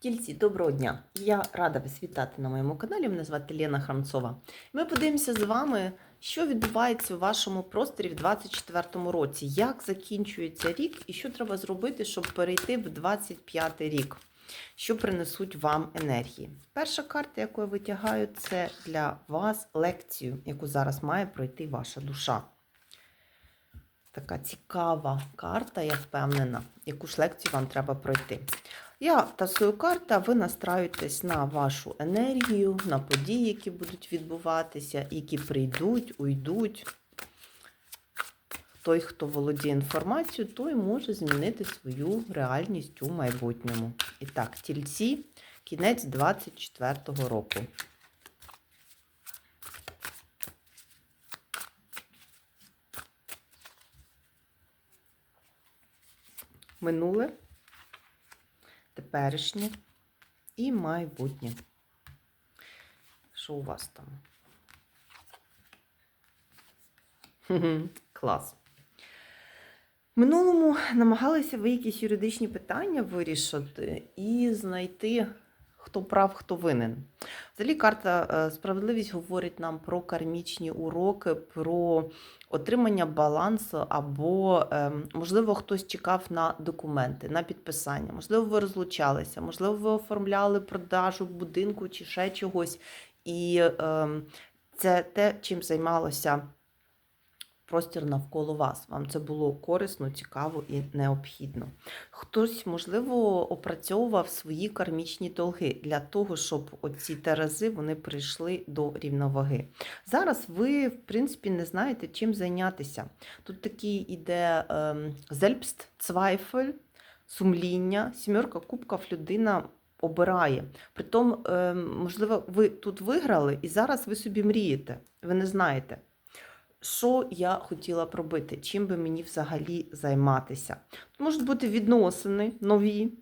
Тільці, доброго дня! Я рада вас вітати на моєму каналі. Мене звати Лена Храмцова. Ми подивимося з вами, що відбувається у вашому просторі в 2024 році, як закінчується рік і що треба зробити, щоб перейти в 2025 рік, що принесуть вам енергії. Перша карта, яку я витягаю, це для вас лекцію, яку зараз має пройти ваша душа. Така цікава карта, я впевнена, яку ж лекцію вам треба пройти. Я тасую карта, ви настраюєтесь на вашу енергію, на події, які будуть відбуватися, які прийдуть, уйдуть. Той, хто володіє інформацією, той може змінити свою реальність у майбутньому. І так, тільці, кінець 24-го року. Минуле теперішнє і майбутнє. Що у вас там? Клас. В минулому намагалися ви якісь юридичні питання вирішити і знайти, хто прав, хто винен. Взагалі, карта е, справедливість говорить нам про кармічні уроки, про отримання балансу, або, ем, можливо, хтось чекав на документи, на підписання. Можливо, ви розлучалися, можливо, ви оформляли продажу будинку чи ще чогось. І ем, це те, чим займалося простір навколо вас. Вам це було корисно, цікаво і необхідно. Хтось, можливо, опрацьовував свої кармічні долги для того, щоб оці терези вони прийшли до рівноваги. Зараз ви, в принципі, не знаєте, чим зайнятися. Тут такий іде ем, зельбст, цвайфель, сумління, сімерка кубків людина. Обирає. Притом, ем, можливо, ви тут виграли, і зараз ви собі мрієте. Ви не знаєте, що я хотіла б робити, чим би мені взагалі займатися. Можуть бути відносини нові,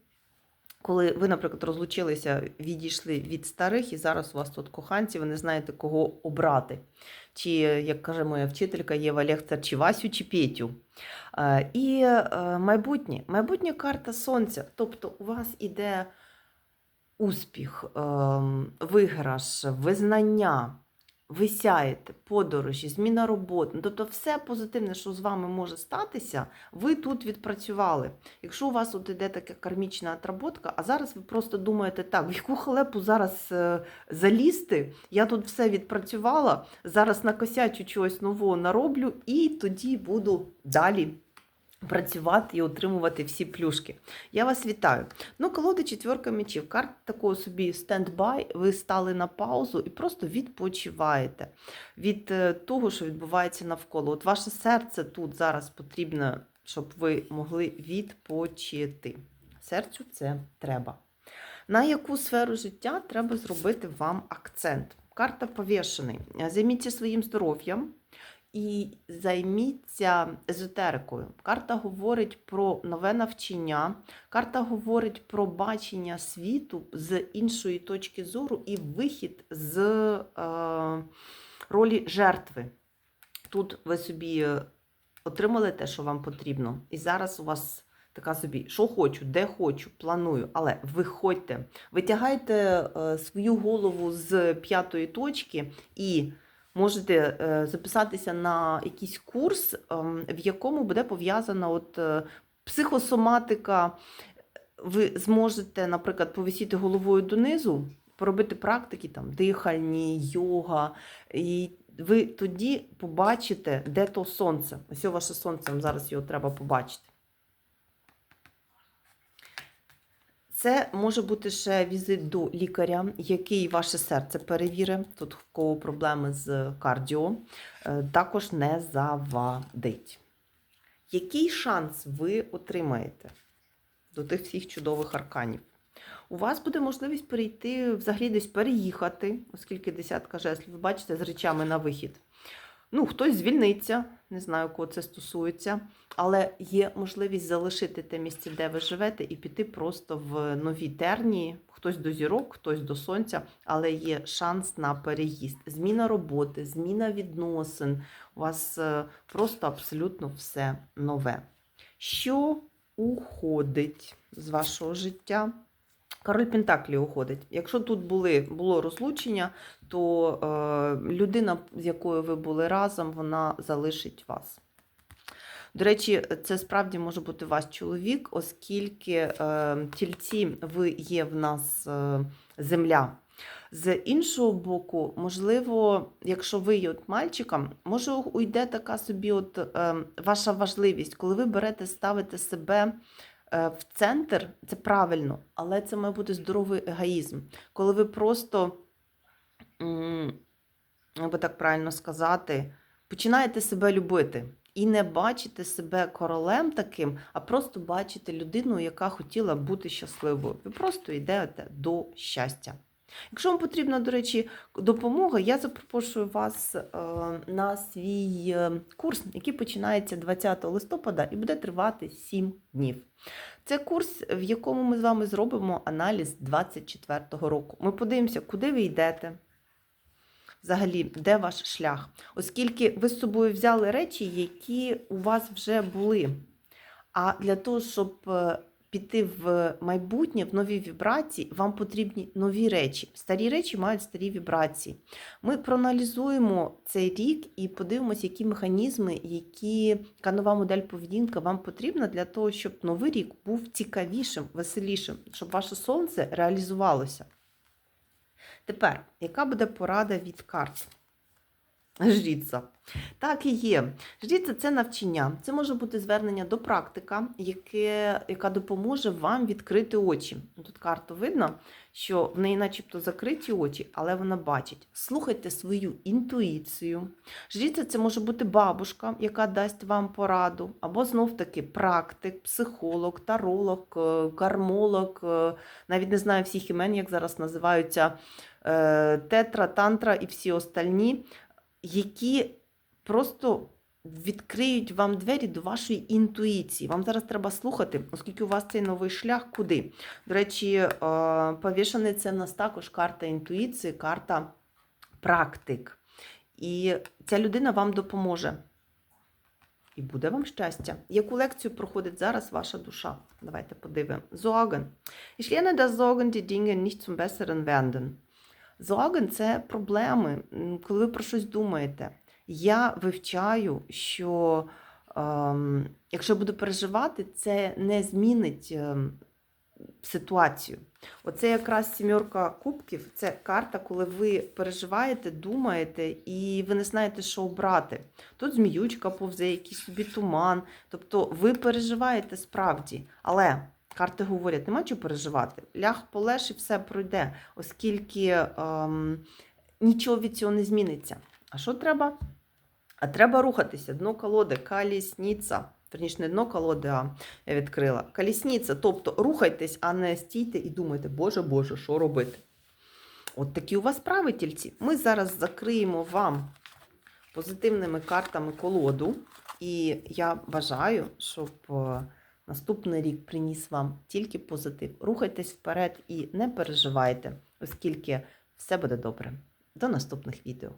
коли ви, наприклад, розлучилися, відійшли від старих, і зараз у вас тут коханці, ви не знаєте, кого обрати. Чи, як каже моя вчителька Єва Лехтер, чи Васю, чи Петю. Е, І е, майбутнє. Карта сонця. Тобто у вас іде успіх, ем, виграш, визнання ви сяєте, подорожі, зміна роботи. Ну, Тобто, все позитивне, що з вами може статися, ви тут відпрацювали. Якщо у вас от іде така кармічна отработка, а зараз ви просто думаєте, так, в яку халепу зараз е, залізти, я тут все відпрацювала, зараз накосячу чогось нового нароблю, і тоді буду далі. Працювати і отримувати всі плюшки. Я вас вітаю. Ну, колода четверка мечів. Карта такого собі стендбай. Ви стали на паузу і просто відпочиваєте від е, того, що відбувається навколо. От ваше серце тут зараз потрібно, щоб ви могли відпочити. Серцю це треба. На яку сферу життя треба зробити вам акцент? Карта повішений. Займіться своїм здоров'ям і займіться езотерикою. Карта говорить про нове навчання, карта говорить про бачення світу з іншої точки зору і вихід з е, ролі жертви. Тут ви собі отримали те, що вам потрібно, і зараз у вас. Така собі, що хочу, де хочу, планую, але виходьте, витягайте е, свою голову з п'ятої точки і можете е, записатися на якийсь курс, ем, в якому буде пов'язана от е, психосоматика. Ви зможете, наприклад, повисіти головою донизу, поробити практики, там, дихальні, йога. І ви тоді побачите, де то сонце. Ось ваше сонце, зараз його треба побачити. Це може бути ще візит до лікаря, який ваше серце перевірить. Тут в кого проблеми з кардіо, е, також не завадить. Який шанс ви отримаєте до тих всіх чудових арканів? У вас буде можливість перейти, взагалі десь переїхати, оскільки десятка жеслів, ви бачите, з речами на вихід. Ну, хтось звільниться, не знаю, кого це стосується, але є можливість залишити те місце, де ви живете, і піти просто в нові тернії, хтось до зірок, хтось до сонця, але є шанс на переїзд. Зміна роботи, зміна відносин. У вас е, просто абсолютно все нове. Що уходить з вашого життя? Король Пентаклі уходить. Якщо тут були, було розлучення, то е, людина, з якою ви були разом, вона залишить вас. До речі, це справді може бути ваш чоловік, оскільки е, тільці ви є в нас е, земля. З іншого боку, можливо, якщо ви є от мальчиком, може уйде така собі от, е, ваша важливість, коли ви берете, ставите себе в центр, це правильно, але це має бути здоровий егоїзм. Коли ви просто, як би так правильно сказати, починаєте себе любити. І не бачите себе королем таким, а просто бачите людину, яка хотіла бути щасливою. Ви просто йдете до щастя. Якщо вам потрібна, до речі, допомога, я запрошую вас е, на свій е, курс, який починається 20 листопада і буде тривати 7 днів. Це курс, в якому ми з вами зробимо аналіз 24-го року. Ми подивимося, куди ви йдете. Взагалі, де ваш шлях? Оскільки ви з собою взяли речі, які у вас вже були. А для того, щоб е, піти в майбутнє, в нові вібрації, вам потрібні нові речі. Старі речі мають старі вібрації. Ми проаналізуємо цей рік і подивимося, які механізми, які, яка нова модель поведінка вам потрібна для того, щоб новий рік був цікавішим, веселішим, щоб ваше сонце реалізувалося. Тепер, яка буде порада від карт? Жріця. Так і є. Жріця це навчання. Це може бути звернення до практика, яке, яка допоможе вам відкрити очі. Тут карту видно, що в неї начебто закриті очі, але вона бачить. Слухайте свою інтуїцію. Жріця це може бути бабушка, яка дасть вам пораду, або знов-таки практик, психолог, таролог, е, кармолог, е, навіть не знаю всіх імен, як зараз називаються е, тетра, тантра і всі остальні, які просто відкриють вам двері до вашої інтуїції. Вам зараз треба слухати, оскільки у вас цей новий шлях куди. До речі, е, повішаний це в нас також карта інтуїції, карта практик. І ця людина вам допоможе. І буде вам щастя. Яку лекцію проходить зараз ваша душа? Давайте подивимо. Sorgen. Ich lerne, dass Sorgen die Dinge nicht zum Besseren. Sorgen – це проблеми, коли ви про щось думаєте. Я вивчаю, що ем, якщо буду переживати, це не змінить ем, ситуацію. Оце якраз сімерка кубків, це карта, коли ви переживаєте, думаєте, і ви не знаєте, що обрати. Тут зміючка повзе, якийсь собі туман. Тобто ви переживаєте справді, але. Карти говорять, нема чого переживати. Ляг полеж і все пройде, оскільки ем, нічого від цього не зміниться. А що треба? А треба рухатися. Дно колоди, калісніця. Верніше, не дно колоди, а я відкрила. Калісніця. Тобто рухайтесь, а не стійте і думайте, Боже Боже, що робити? От такі у вас справи, тільці. Ми зараз закриємо вам позитивними картами колоду. І я бажаю, щоб. Наступний рік приніс вам тільки позитив. Рухайтесь вперед і не переживайте, оскільки все буде добре. До наступних відео.